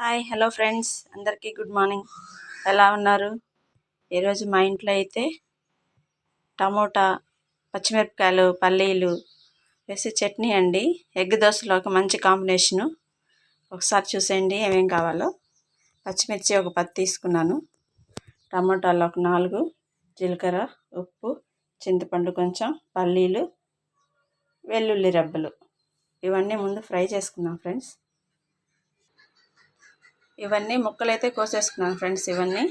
Hi hello friends. అందరికీ good morning. ఎలా ఉన్నారు? ఈరోజు మా ఇంట్లో అయితే టమోటా పచ్చిమిరపకాయలు పల్లీలు వేసి చట్నీ అండి. ఎగ్ దోశలో ఒక మంచి కాంబినేషను. ఒకసారి చూసేయండి ఏమేం కావాలో. పచ్చిమిర్చి ఒక పది తీసుకున్నాను. టమోటాలు ఒక నాలుగు జీలకర్ర ఉప్పు చింతపండు కొంచెం పల్లీలు వెల్లుల్లి రెబ్బలు. ఇవన్నీ ముందు ఫ్రై చేసుకున్నాం ఫ్రెండ్స్. ఇవన్నీ ముక్కలు అయితే కోసేసుకున్నాను ఫ్రెండ్స్ ఇవన్నీ.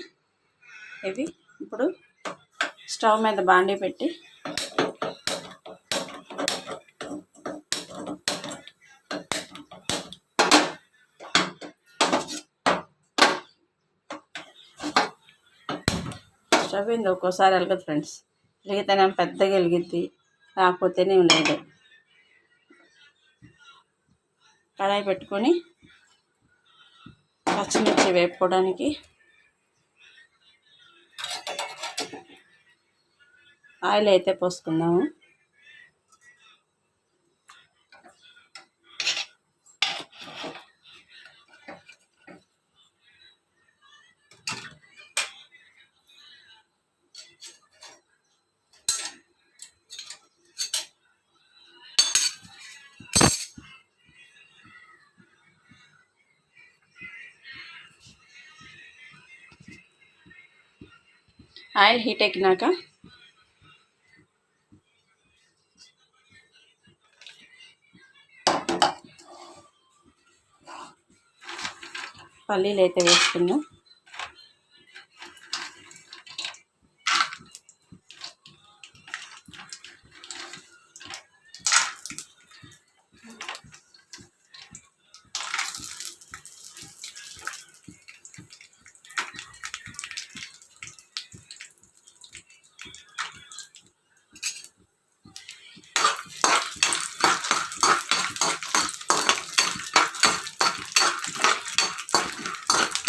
ఇవి ఇప్పుడు స్టవ్ మీద బాండీ పెట్టి స్టవ్ అయింది ఒక్కోసారి వెలగదు ఫ్రెండ్స్. వెలిగితేనే పెద్దగా వెలిగిద్ది కాకపోతేనే లేదు. కడాయి పెట్టుకొని పచ్చిమిర్చి వేపుకోవడానికి. ఆయిల్ అయితే పోసుకుందాము. ఆయిల్ హీట్ ఎక్కినాక పల్లీలు అయితే వేసుకుందాం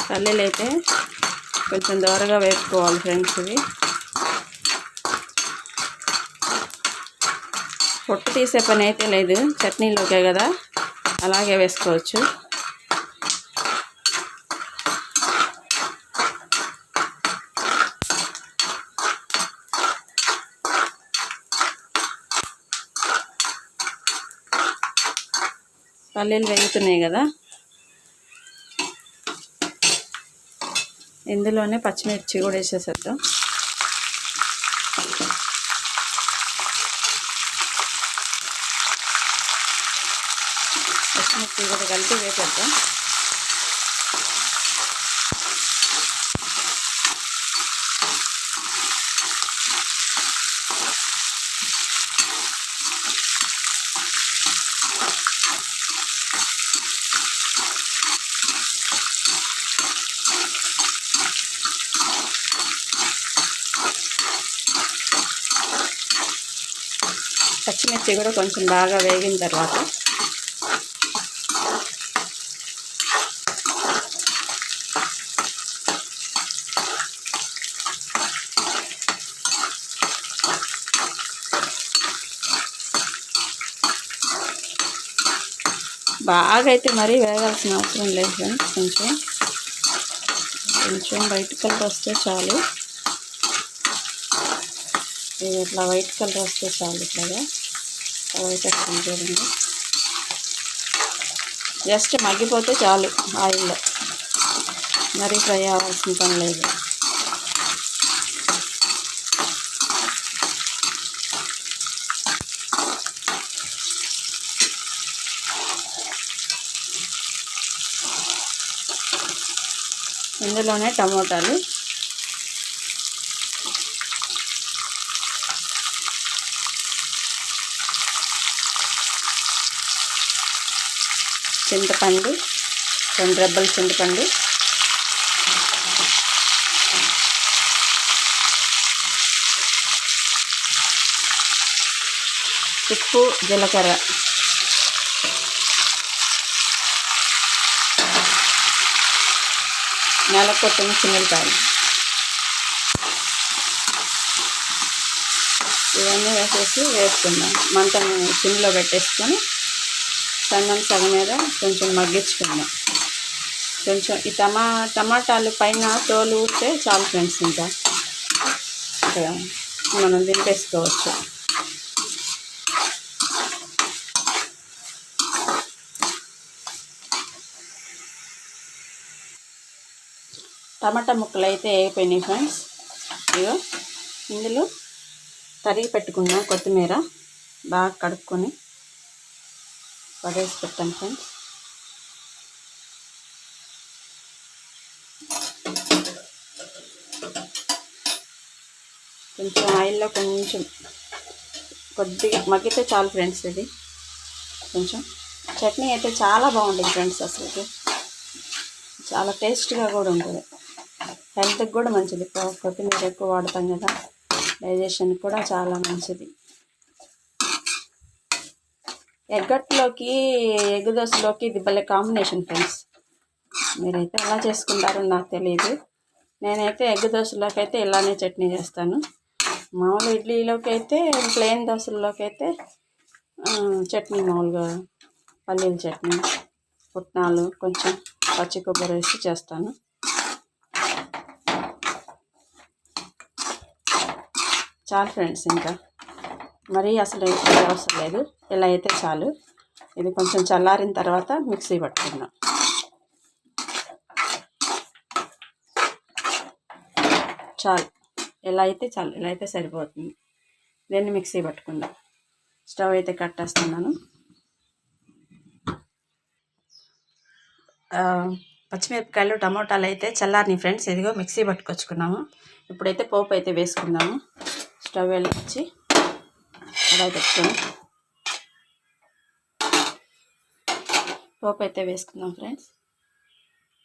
పల్లీలు అయితే కొంచెం దోరగా వేసుకోవాలి ఫ్రెండ్స్ ఇవి. పొట్టు తీసే పని అయితే లేదు చట్నీలోకే కదా. అలాగే వేసుకోవచ్చు. పల్లీలు వేగుతున్నాయి కదా. ఇందులోనే పచ్చిమిర్చి కూడా వేసేసేద్దాం. పచ్చిమిర్చి కూడా కలిపి వేసేద్దాం. పచ్చిమిర్చి కూడా కొంచెం బాగా వేగిన తర్వాత బాగా అయితే మరీ వేగాల్సిన అవసరం లేదు ఫ్రెండ్స్ కొంచెం. కొంచెం వైట్ కలర్ వస్తే చాలు. ఇట్లా వైట్ కలర్ వస్తే చాలు ఇట్లాగా. చూడండి. జస్ట్ మగ్గిపోతే చాలు ఆయిల్లో. మరీ ఫ్రై అవ్వాల్సిన పని లేదు. ఇందులోనే టమోటాలు చింతపండు రెండు రెబ్బల చింతపండు. ఉప్పు జీలకర్ర. నెల కొట్టిన చిన్నకాయలు. ఇవన్నీ వేసేసి వేసుకుందాం. మంట చిన్నలో పెట్టేసుకొని సన్నం సగం మీద కొంచెం మగ్గించుకుందాం. కొంచెం ఈ టమా టమాటాలు పైన తోలు ఊరితే చాలు ఫ్రెండ్స్ ఇంకా మనం దింపేసుకోవచ్చు. టమాటా ముక్కలు అయితే అయిపోయినాయి ఫ్రెండ్స్. ఇగో ఇందులో తరిగి పెట్టుకున్నాం కొత్తిమీర బాగా కడుక్కొని పడేసి పెట్టాను ఫ్రెండ్స్ కొంచెం ఆయిల్లో కొంచెం కొద్దిగా మగ్గితే చాలు ఫ్రెండ్స్ ఇది. కొంచెం. చట్నీ అయితే చాలా బాగుంటుంది ఫ్రెండ్స్ అసలు చాలా టేస్ట్గా కూడా ఉంటుంది. హెల్త్కి కూడా మంచిది. కొత్తిమీర ఎక్కువ వాడతాం కదా. డైజెషన్కి కూడా చాలా మంచిది. ఎగ్గట్లోకి ఎగ్ దోశలోకి ఇది భలే కాంబినేషన్ ఫ్రెండ్స్ మీరైతే ఎలా చేసుకుంటారో నాకు తెలియదు నేనైతే ఎగ్ దోశలోకి అయితే ఇలానే చట్నీ చేస్తాను. మామూలు ఇడ్లీలోకి అయితే ప్లెయిన్ దోశల్లోకి అయితే చట్నీ మామూలుగా పల్లీల చట్నీ పుట్నాలు కొంచెం పచ్చి కొబ్బరి వేసి చేస్తాను. చాలు ఫ్రెండ్స్ ఇంకా. మరీ అసలు అవసరం లేదు. ఇలా అయితే చాలు. ఇది కొంచెం చల్లారిన తర్వాత మిక్సీ పట్టుకుందాం. చాలు. ఇలా అయితే చాలు. ఇలా అయితే సరిపోతుంది. దీన్ని మిక్సీ పట్టుకుందాం. స్టవ్ అయితే కట్టేస్తున్నాను పచ్చిమిరపకాయలు టమోటాలు అయితే చల్లారిని ఫ్రెండ్స్. ఇదిగో మిక్సీ పట్టుకొచ్చుకున్నాము. ఇప్పుడైతే పోపు అయితే వేసుకుందాము. స్టవ్ వెలిగించి అలా పెట్టుకొని పోపు అయితే వేసుకుందాం ఫ్రెండ్స్.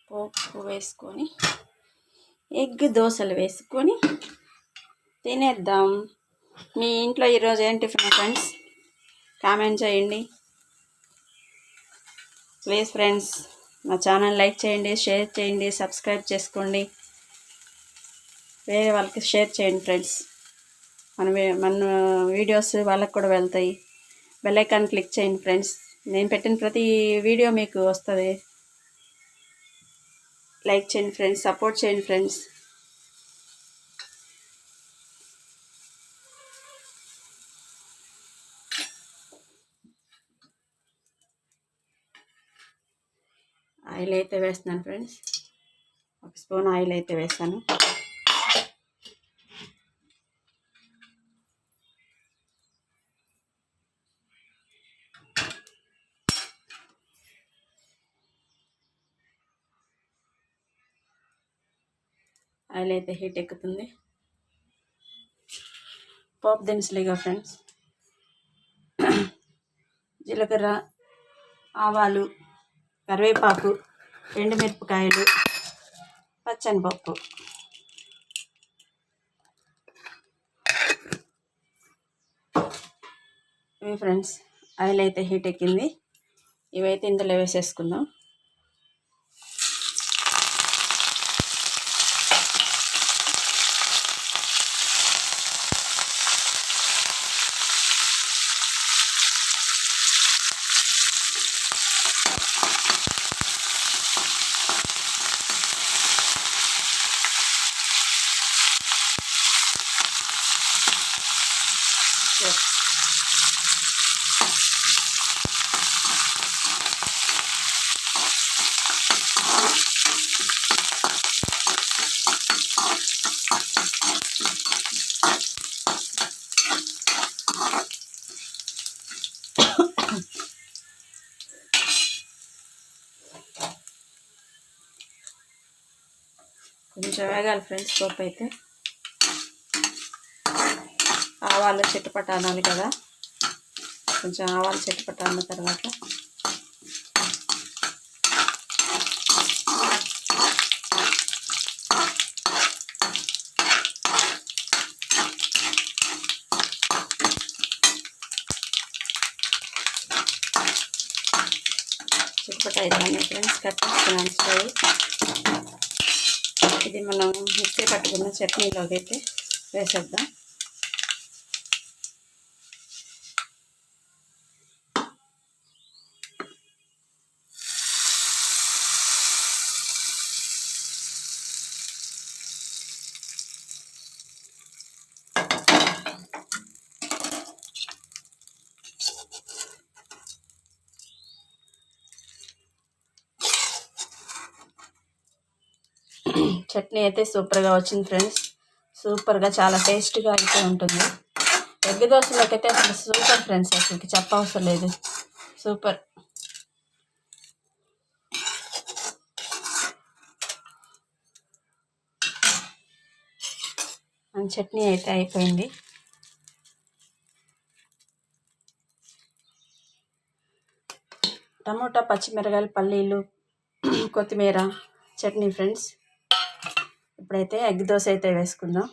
పోపు వేసుకొని ఎగ్ దోశలు వేసుకొని తినేద్దాం. మీ ఇంట్లో ఈరోజు ఏం టిఫిన్ ఫ్రెండ్స్? కామెంట్ చేయండి. ప్లీజ్ ఫ్రెండ్స్ మా ఛానల్ లైక్ చేయండి షేర్ చేయండి సబ్స్క్రైబ్ చేసుకోండి. వేరే వాళ్ళకి షేర్ చేయండి ఫ్రెండ్స్. మన మన వీడియోస్ వాళ్ళకి కూడా వెళ్తాయి. బెల్లైకాన్ క్లిక్ చేయండి ఫ్రెండ్స్. నేను పెట్టిన ప్రతి వీడియో మీకు వస్తుంది. లైక్ చేయండి ఫ్రెండ్స్ సపోర్ట్ చేయండి ఫ్రెండ్స్ ఆయిల్ అయితే వేస్తున్నాను ఫ్రెండ్స్ ఒక స్పూన్ ఆయిల్ అయితే వేస్తాను. ఆయిల్ అయితే హీట్ ఎక్కుతుంది. పోపు దినుసులుగా ఫ్రెండ్స్. జీలకర్ర ఆవాలు కరివేపాకు ఎండుమిరపకాయలు పచ్చనిపప్పు. ఇవి ఫ్రెండ్స్ ఆయిల్ అయితే హీట్ ఎక్కింది. ఇవైతే ఇందులో వేసేసుకుందాం. కొంచెం వేగాలి ఫ్రెండ్స్ పప్పు అయితే. ఆవాలు చిట్టుపట్ట అనాలి కదా. కొంచెం ఆవాలు చిట్టుపట్ట అన్న తర్వాత. చిట్టుపట్ట అయితే ఫ్రెండ్స్ కట్టేస్తున్నాను స్టవ్ మనం మిక్సీ పట్టుకున్న చట్నీలోకి అయితే వేసేద్దాం. చట్నీ అయితే సూపర్గా వచ్చింది ఫ్రెండ్స్. సూపర్గా చాలా టేస్ట్గా అయితే ఉంటుంది. ఎగ్ దోశలోకి అయితే అసలు సూపర్ ఫ్రెండ్స్ అసలుకి చెప్పవసరం లేదు. సూపర్. మన చట్నీ అయితే అయిపోయింది. టమోటా పచ్చిమిరకాయలు పల్లీలు కొత్తిమీర చట్నీ ఫ్రెండ్స్. ఇప్పుడైతే ఎగ్ దోశ అయితే వేసుకుందాం.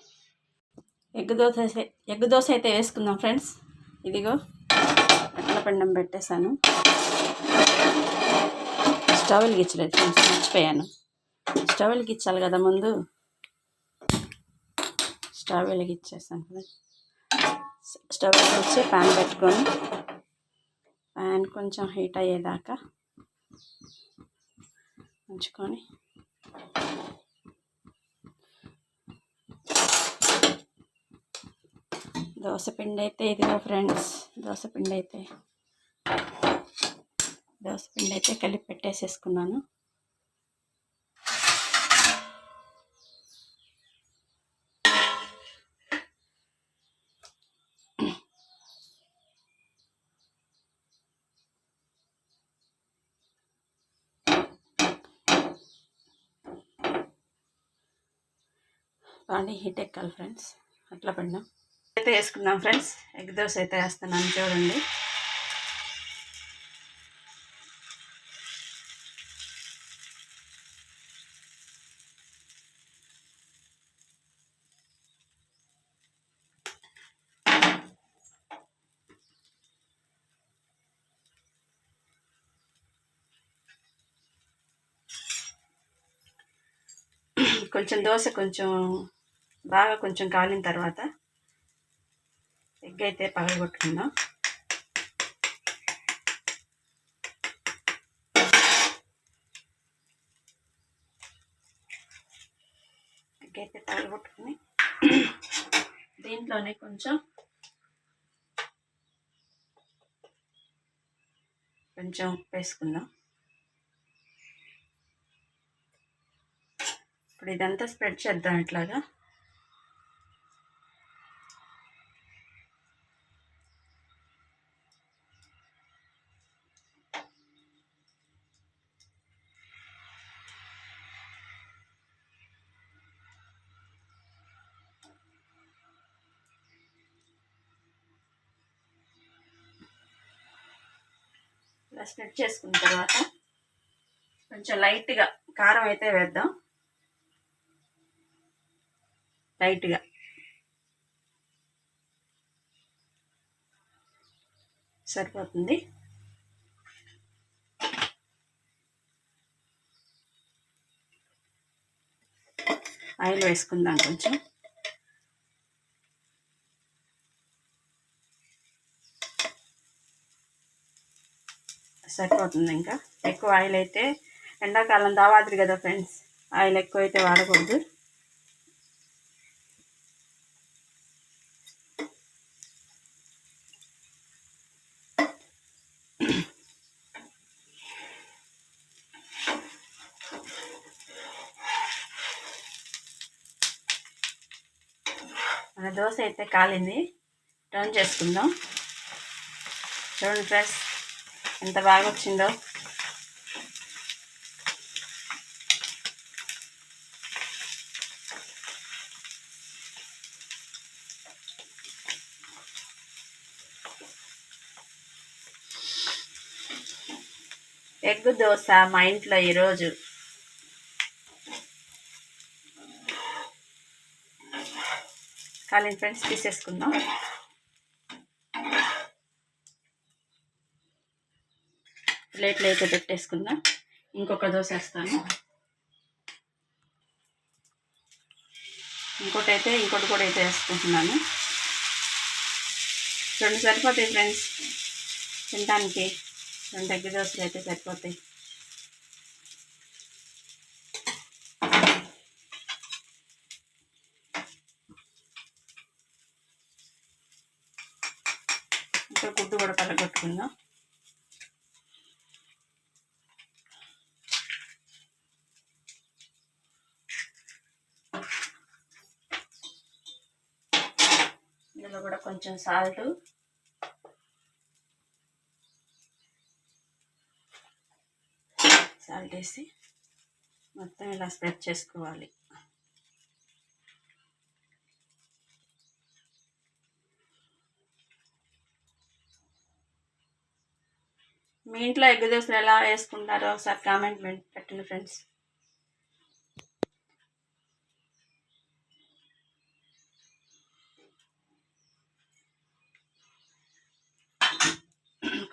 ఎగ్ దోశ అయితే- ఎగ్ దోశ అయితే వేసుకుందాం ఫ్రెండ్స్. ఇదిగో అట్ల పెండం పెట్టేశాను. స్టవ్ వెలిగించలేదు ఫ్రెండ్స్ మర్చిపోయాను. స్టవ్ వెలిగించాలి కదా ముందు? స్టవ్ వెలిగించేసాను కదా. స్టవ్ వెలిగించి ప్యాన్ పెట్టుకొని ప్యాన్ కొంచెం హీట్ అయ్యేదాకా ఉంచుకొని దోశపిండి అయితే ఇదిగో ఫ్రెండ్స్. దోశపిండి అయితే. దోశపిండి అయితే కలిపి పెట్టేసేసుకున్నాను. బాగా హీట్ ఎక్కాలి ఫ్రెండ్స్. అట్లా పెడదాం. అయితే వేసుకుందాం ఫ్రెండ్స్. ఎగ్ దోశ అయితే వేస్తున్నాను చూడండి. కొంచెం దోశ కొంచెం బాగా కొంచెం కాలిన తర్వాత ఎగ్ అయితే పగలగొట్టుకుందాం. ఇంకైతే అయితే పగలగొట్టుకుని దీంట్లోనే కొంచెం కొంచెం ఉప్పు వేసుకుందాం. ఇప్పుడు ఇదంతా స్ప్రెడ్ చేద్దాం ఇట్లాగా. ఇలా స్ప్రెడ్ చేసుకున్న తర్వాత కొంచెం లైట్గా కారం అయితే వేద్దాం. లైట్గా సరిపోతుంది. ఆయిల్ వేసుకుందాం కొంచెం. సరిపోతుంది ఇంకా. ఎక్కువ ఆయిల్ అయితే ఎండాకాలం దావాద్రి కదా ఫ్రెండ్స్ ఆయిల్ ఎక్కువ అయితే వాడకూడదు. మన దోశ అయితే కాలింది. టర్న్ చేసుకుందాం. చూడండి ఫ్రెండ్స్ ఎంత బాగా వచ్చిందో ఎగ్ దోశ మా ఇంట్లో ఈరోజు. కాలిన ఫ్రెండ్స్ తీసేసుకుందాం. ప్లేట్లు అయితే పెట్టేసుకుందాం. ఇంకొక దోశ వేస్తాను. ఇంకోటి అయితే ఇంకోటి కూడా అయితే వేసుకుంటున్నాను. రెండు సరిపోతాయి ఫ్రెండ్స్. తినడానికి రెండు ఎగ్ దోశలు అయితే సరిపోతాయి. ఇంకా గుడ్డు కూడా పలగొట్టుకుందాం ఇందులో కూడా కొంచెం సాల్ట్. సాల్ట్ వేసి మొత్తం ఇలా స్ప్రెడ్ చేసుకోవాలి. మీ ఇంట్లో ఎగ్ దోశలు ఎలా వేసుకుంటారో ఒకసారి కామెంట్ పెట్టండి ఫ్రెండ్స్.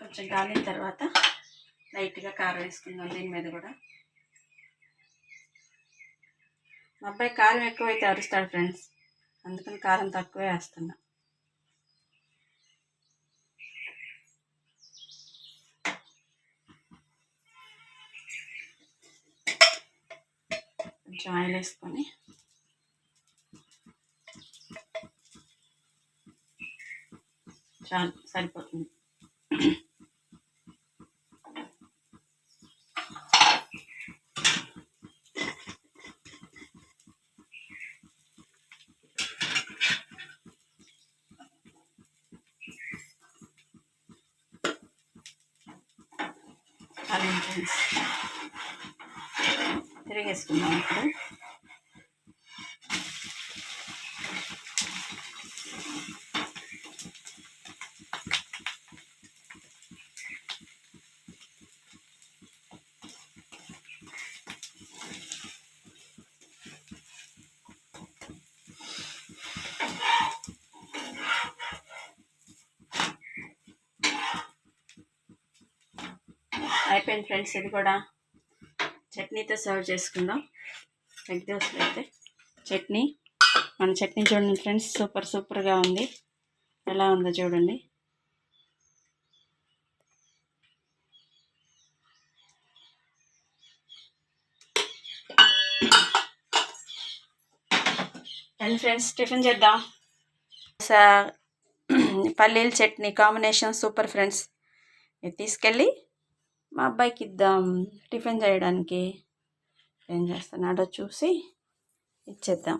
కొంచెం గాలిన తర్వాత లైట్గా కారం వేసుకుందాం దీని మీద కూడా. మా అబ్బాయి కారం ఎక్కువైతే అరుస్తాడు ఫ్రెండ్స్. అందుకని కారం తక్కువే వేస్తున్నా. కొంచెం ఆయిల్ వేసుకొని చాలు సరిపోతుంది. అలా తిరిగేసుకుందాం ఇప్పుడు. అయిపోయింది ఫ్రెండ్స్ ఇది కూడా. చట్నీతో సర్వ్ చేసుకుందాం. ఎగ్ దోశలు అయితే. చట్నీ. మన చట్నీ చూడండి ఫ్రెండ్స్ సూపర్ సూపర్గా ఉంది. ఎలా ఉందో చూడండి. అండ్ ఫ్రెండ్స్ టిఫిన్ చేద్దాం. పల్లీల చట్నీ కాంబినేషన్ సూపర్ ఫ్రెండ్స్. ఇది తీసుకెళ్ళి మా అబ్బాయికి ఇద్దాం టిఫిన్ చేయడానికి. ఏం చేస్తున్నాడో చూసి ఇచ్చేద్దాం.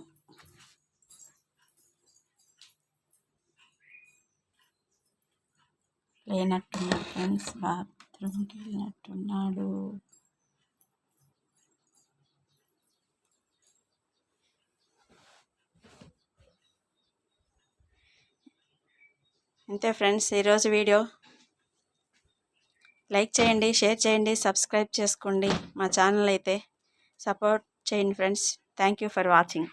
లేనట్టున్నాడు ఫ్రెండ్స్ బాత్రూమ్కి వెళ్ళినట్టున్నాడు. అంతే ఫ్రెండ్స్ ఈరోజు వీడియో. లైక్ చేయండి షేర్ చేయండి సబ్స్క్రైబ్ చేసుకోండి. మా ఛానల్ అయితే సపోర్ట్ చేయండి friends. Thank you for watching.